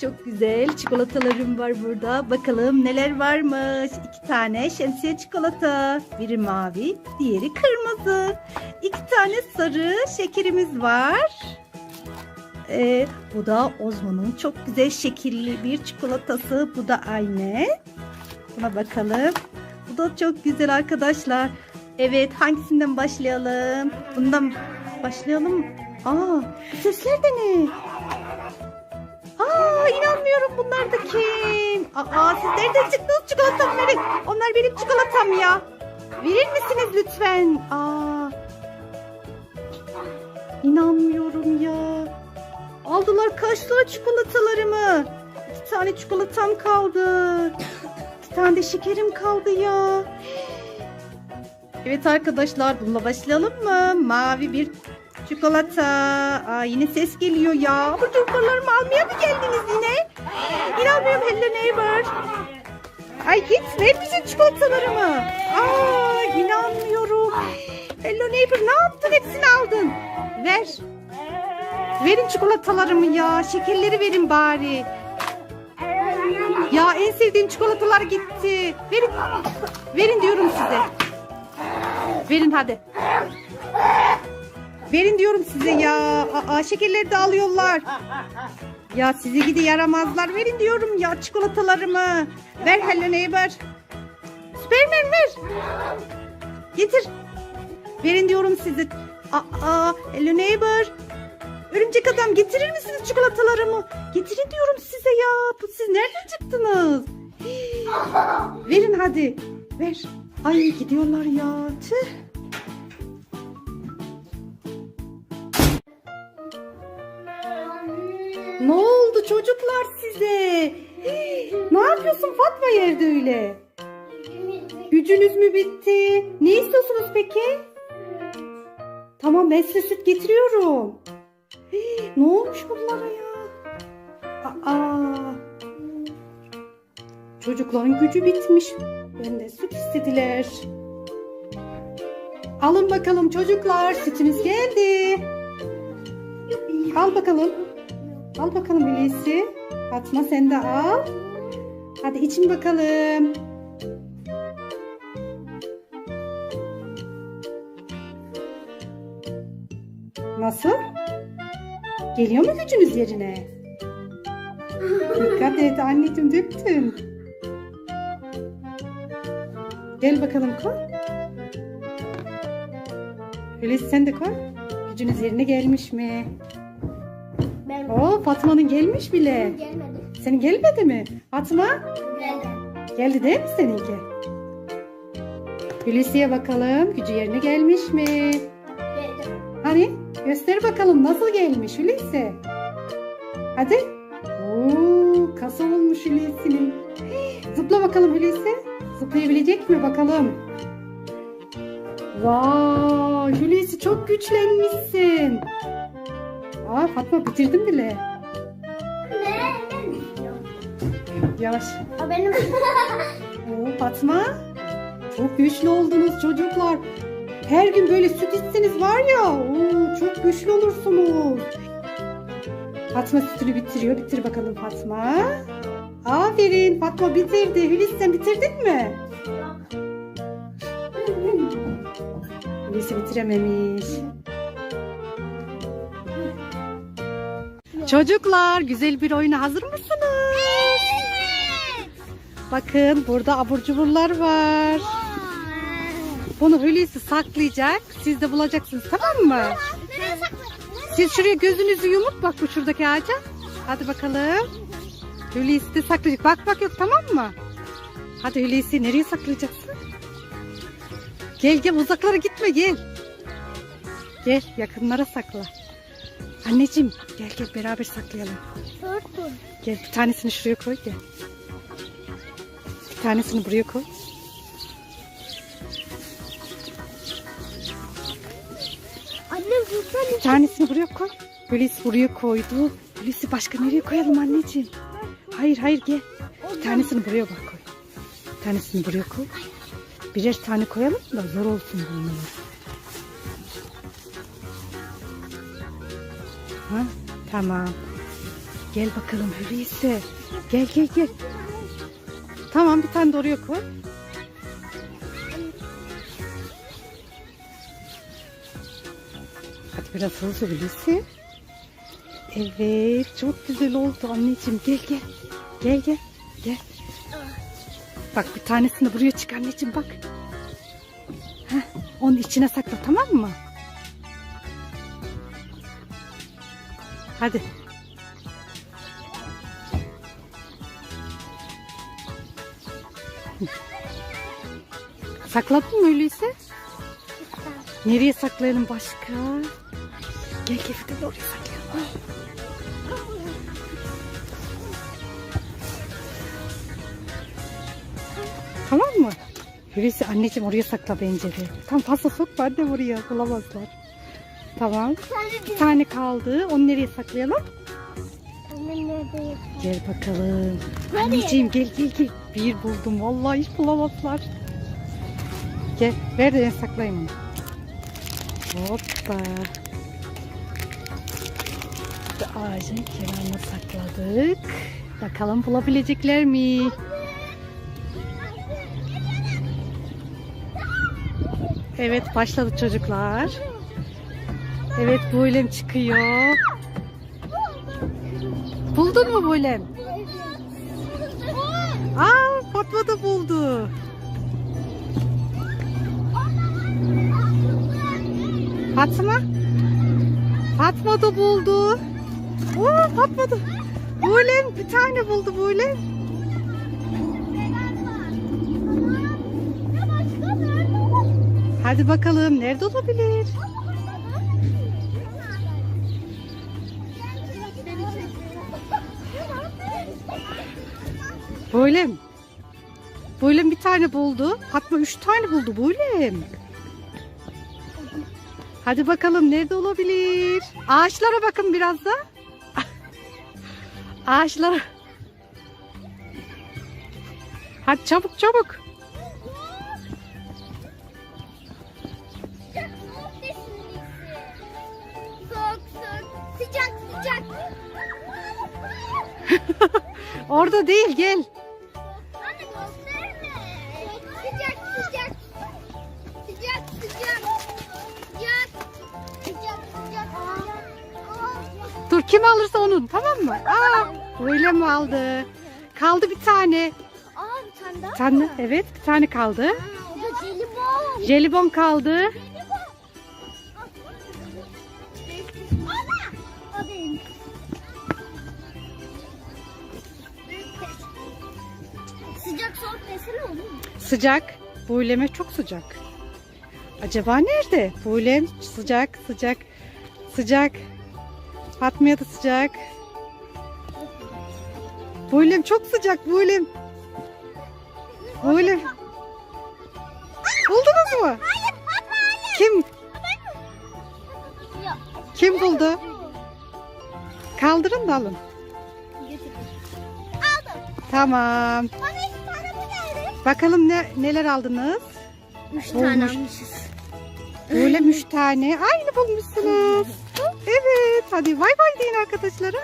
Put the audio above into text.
Çok güzel çikolatalarım var burada. Bakalım neler varmış. İki tane şemsiye çikolata. Biri mavi, diğeri kırmızı. İki tane sarı şekerimiz var. Ee, bu da Ozmo'nun çok güzel şekilli bir çikolatası. Bu da aynı. Buna bakalım. Bu da çok güzel arkadaşlar. Evet hangisinden başlayalım? Bundan başlayalım. Aa bu sesler de ne? Aa inanmıyorum bunlar da kim? Aa siz nereden çıktınız çikolatamı verin. Onlar benim çikolatam ya. Verir misiniz lütfen? Aa. İnanmıyorum ya. Aldılar kaçtılar çikolatalarımı. İki tane çikolatam kaldı. İki tane de şekerim kaldı ya. Evet arkadaşlar bununla başlayalım mı? Mavi bir çikolata. Aa, yine ses geliyor ya. Bu çikolatalarımı almaya mı geldiniz yine? İnanmıyorum Hello Neighbor. Ay git ver bize çikolatalarımı. Aa inanmıyorum. Hello Neighbor ne yaptın hepsini aldın. Ver. Verin çikolatalarımı ya. Şekerleri verin bari. Ya en sevdiğim çikolatalar gitti. Verin. Verin diyorum size. Verin hadi. Verin diyorum size ya. Aa, şekerleri de alıyorlar. Ya sizi gidi yaramazlar. Verin diyorum ya çikolatalarımı. Ver Hello Neighbor. Süpermen ver. Getir. Verin diyorum size. Aa, Hello Neighbor. Örümcek adam getirir misiniz çikolatalarımı? Getirin diyorum size ya. Siz nereden çıktınız? Hii. Verin hadi. Ver. Ay gidiyorlar ya. Tüh. Ne oldu çocuklar size? Ne yapıyorsun Fatma yerde öyle? Gücünüz mü bitti? Ne istiyorsunuz peki? Tamam ben size süt getiriyorum. Ne olmuş bunlara ya? Aa, çocukların gücü bitmiş. Ben de süt istediler. Alın bakalım çocuklar sütünüz geldi. Al bakalım. Al bakalım Hulusi. Fatma sen de al. Hadi için bakalım. Nasıl? Geliyor mu gücünüz yerine? Dikkat et anneciğim döktün. Gel bakalım koy. Hulusi sen de koy. Gücünüz yerine gelmiş mi? Ben Oo Fatma'nın gelmiş bile. gelmedi. Senin gelmedi mi? Fatma Geldi. geldi değil mi seninki? Hulusi'ye bakalım gücü yerine gelmiş mi? Geldi. Hani göster bakalım nasıl gelmiş Hulusi? Hadi. Oo, kasa olmuş Hulusi'nin. Zıpla bakalım Hulusi. Zıplayabilecek mi bakalım? Vay Hulusi çok güçlenmişsin. Aa Fatma bitirdim bile. Ne? Yavaş. O benim. Oo, Fatma. Çok güçlü oldunuz çocuklar. Her gün böyle süt içseniz var ya. Oo, çok güçlü olursunuz. Fatma sütünü bitiriyor. Bitir bakalım Fatma. Aferin Fatma bitirdi. Hulusi sen bitirdin mi? Hulusi bitirememiş. Çocuklar güzel bir oyuna hazır mısınız? Bakın burada abur cuburlar var. Bunu Hulusi saklayacak. Siz de bulacaksınız tamam mı? Siz şuraya gözünüzü yumut bak bu şuradaki ağaca. Hadi bakalım. Hulusi de saklayacak. Bak bak yok tamam mı? Hadi Hulusi nereye saklayacaksın? Gel gel uzaklara gitme gel. Gel yakınlara sakla. Anneciğim gel gel beraber saklayalım. Sordum. Gel bir tanesini şuraya koy gel. Bir tanesini buraya koy. Anne buradan Bir tanesini buraya koy. Hulusi buraya koydu. Hulusi başka nereye koyalım anneciğim? Hayır hayır gel. Bir tanesini buraya bak koy. Bir tanesini buraya koy. Birer tane koyalım da zor olsun bunlar. Ha, tamam. Gel bakalım Hulusi. Gel gel gel. Tamam bir tane de oraya koy. Hadi biraz hızlı Hulusi. Evet çok güzel oldu anneciğim. Gel gel. Gel gel. Gel. Bak bir tanesini buraya çık anneciğim bak. Heh, onun içine sakla tamam mı? Hadi. Sakladın mı öyleyse? Nereye saklayalım başka? Gel gel bir de oraya saklayalım. Tamam mı? Hulusi anneciğim oraya sakla bence de. Tam fazla sokma annem oraya bulamazlar. Tamam. Bir tane kaldı. Onu nereye saklayalım? Gel bakalım. Nereye? Anneciğim gel gel gel. Bir buldum. Vallahi hiç bulamazlar. Gel ver de saklayayım onu. Hoppa. İşte ağacın kenarına sakladık. Bakalım bulabilecekler mi? Evet başladı çocuklar. Evet Buylem çıkıyor. Buldun mu Buylem? Aa Fatma da buldu. Fatma? Fatma da buldu. Oo Fatma da. Buylem bir tane buldu Buylem. Hadi bakalım nerede olabilir? Buylem. Buylem bir tane buldu. Fatma üç tane buldu Buylem. Hadi bakalım nerede olabilir? Ağaçlara bakın biraz da. Ağaçlara. Hadi çabuk çabuk. Orada değil gel. Dur kim alırsa onun tamam mı? Aa, Buylem aldı. Kaldı bir tane. Aa bir tane daha. Tane evet bir tane kaldı. O da jelibon. Jelibon kaldı. Sıcak soğuk desene olur mu? Sıcak. Buyleme çok sıcak. Acaba nerede? Buylem sıcak sıcak sıcak. Fatma'ya da sıcak. Buylem çok sıcak Buylem. Buylem. Buldunuz mu? Hayır Fatma hayır. Kim? Kim buldu? Kaldırın da alın. Aldım. Tamam. Bana iki tane bu geldi. Bakalım ne neler aldınız? Üç tane almışız. Buylem üç tane. Aynı bulmuşsunuz. Evet. Hadi bay bay deyin arkadaşlara.